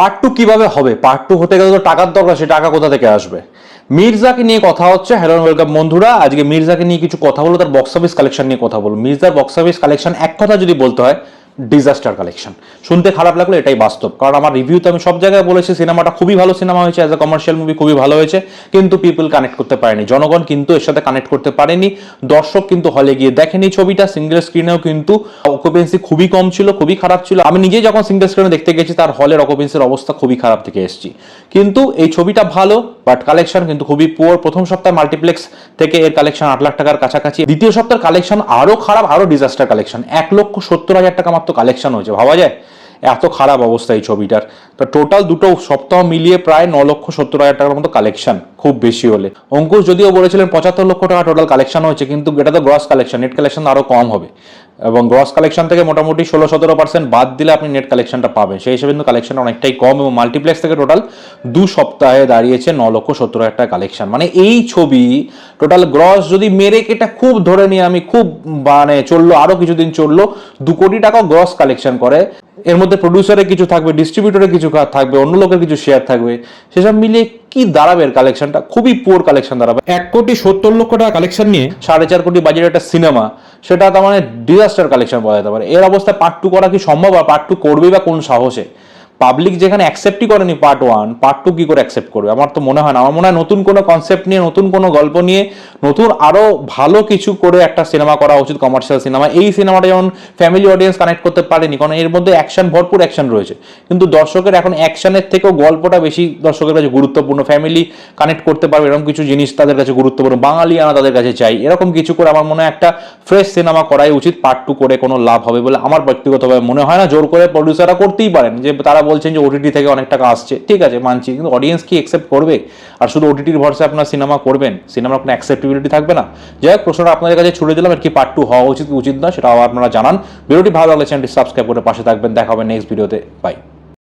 Part two কীভাবে হবে? Part two হতে গেলে তো টাকার দরকার, সে টাকা কোথা থেকে আসবে? মির্জাকে নিয়ে কথা হচ্ছে হ্যালো ওয়েলকাম বন্ধুরা। আজকে মির্জাকে নিয়ে কিছু কথা বলব, তার বক্স অফিস কালেকশন নিয়ে কথা বলব। মির্জার বক্স অফিস কালেকশন এক কথা যদি বলতে হয় ডিজাস্টার কালেকশন শুনতে খারাপ লাগল, এটাই বাস্তব। কারণ আমার রিভিউতে আমি সব জায়গায় বলেছি, সিনেমাটা খুবই ভালো সিনেমা হয়েছে অ্যাজ এ কমার্শিয়াল মুভি খুবই ভালো হয়েছে, কিন্তু পিপল কানেক্ট করতে পারেনি। জনগণ কিন্তু এর সাথে কানেক্ট করতে পারেনি, দর্শক কিন্তু হলে গিয়ে দেখেনি ছবিটা সিঙ্গেল স্ক্রিনেও কিন্তু অকুপেন্সি খুবই কম ছিল, খুবই খারাপ ছিল। আমি নিজেই যখন সিঙ্গেল স্ক্রিনে দেখতে গেছি, তার হলের অকুপেন্সির অবস্থা খুবই খারাপ থেকে এসেছি। কিন্তু এই ছবিটা ভালো বাট কালেকশন কিন্তু খুবই পুয়ার প্রথম সপ্তাহে মাল্টিপ্লেক্স থেকে এর কালেকশন আট লাখ টাকার কাছাকাছি। দ্বিতীয় সপ্তাহের কালেকশন আরও খারাপ আরও ডিজাস্টার কালেকশন এক লক্ষ সত্তর হাজার টাকা মাত্র কালেকশন হয়েছে ভাবা যায়? এত খারাপ অবস্থা এই ছবিটার। তো টোটাল দুটো সপ্তাহ মিলিয়ে প্রায় ন লক্ষ সত্তর হাজার টাকার মতো কালেকশন খুব বেশি হলে। অঙ্কুশ যদিও বলেছিলেন পঁচাত্তর লক্ষ টাকা টোটাল কালেকশন হয়েছে, কিন্তু এটা তো গ্রস কালেকশন নেট কালেকশন আরও কম হবে। এবং গ্রস কালেকশন থেকে মোটামুটি ষোলো সতেরো পার্সেন্ট বাদ দিলে আপনি নেট কালেকশনটা পাবেন। সেই হিসেবে কিন্তু কালেকশন অনেকটাই কম এবং মাল্টিপ্লেক্স থেকে টোটাল দু সপ্তাহে দাঁড়িয়েছে ন লক্ষ সত্তর হাজার টাকা কালেকশন মানে এই ছবি টোটাল গ্রস যদি মেরে কেটে খুব ধরে নিয়ে আমি খুব মানে চলল আরও কিছুদিন চলল, দু কোটি টাকা গ্রস কালেকশন করে। এর মধ্যে প্রডিউসারের কিছু থাকবে ডিস্ট্রিবিউটরের কিছু থাকবে অন্য লোকের কিছু শেয়ার থাকবে সেসব মিলিয়ে কি দাঁড়াবে এর কালেকশনটা খুবই পুয়ার কালেকশন দাঁড়াবে। এক কোটি সত্তর লক্ষ টাকা কালেকশন নিয়ে সাড়ে চার কোটি বাজেট একটা সিনেমা সেটা তার মানে ডিজাস্টার কালেকশন বলা যেতে পারে। এর অবস্থায় পার্ট টু করা কি সম্ভব আর পার্ট টু করবে বা কোন সাহসে? পাবলিক যেখানে অ্যাকসেপ্টই করেনি পার্ট ওয়ান পার্ট টু কি করে অ্যাকসেপ্ট করবে? আমার তো মনে হয় না। আমার মনে হয় নতুন কোনো কনসেপ্ট নিয়ে, নতুন কোনো গল্প নিয়ে, নতুন আরও ভালো কিছু করে একটা সিনেমা করা উচিত কমার্শিয়াল সিনেমা এই সিনেমাটা যেমন ফ্যামিলি অডিয়েন্স কানেক্ট করতে পারেনি, কারণ এর মধ্যে অ্যাকশন ভরপুর অ্যাকশন রয়েছে। কিন্তু দর্শকের এখন অ্যাকশনের থেকেও গল্পটা বেশি দর্শকের কাছে গুরুত্বপূর্ণ। ফ্যামিলি কানেক্ট করতে পারবে, এরকম কিছু জিনিস তাদের কাছে গুরুত্বপূর্ণ। বাঙালিয়ানা তাদের কাছে চাই। এরকম কিছু করে আমার মনে হয় একটা ফ্রেশ সিনেমা করাই উচিত। পার্ট টু করে কোনো লাভ হবে বলে আমার ব্যক্তিগতভাবে মনে হয় না। জোর করে প্রডিউসাররা করতেই পারেন। যে তারা বলছেন যে ওটিটি থেকে অনেক টাকা আসছে। ঠিক আছে, মানছি। কিন্তু অডিয়েন্স কি অ্যাকসেপ্ট করবে? আর শুধু ওটিটির ভরসা আপনার সিনেমা করবেন? সিনেমার কোনো অ্যাকসেপ্টেবিলিটি থাকবে না? যাই হোক, প্রশ্নটা আপনাদের কাছে ছুড়ে দিলাম। আর কি পার্ট টু হওয়া উচিত উচিত না সেটা আপনারা জানান। ভিডিওটি ভালো লাগলে চ্যানেলটি সাবস্ক্রাইব করে পাশে থাকবেন। দেখা হবে নেক্সট ভিডিওতে বাই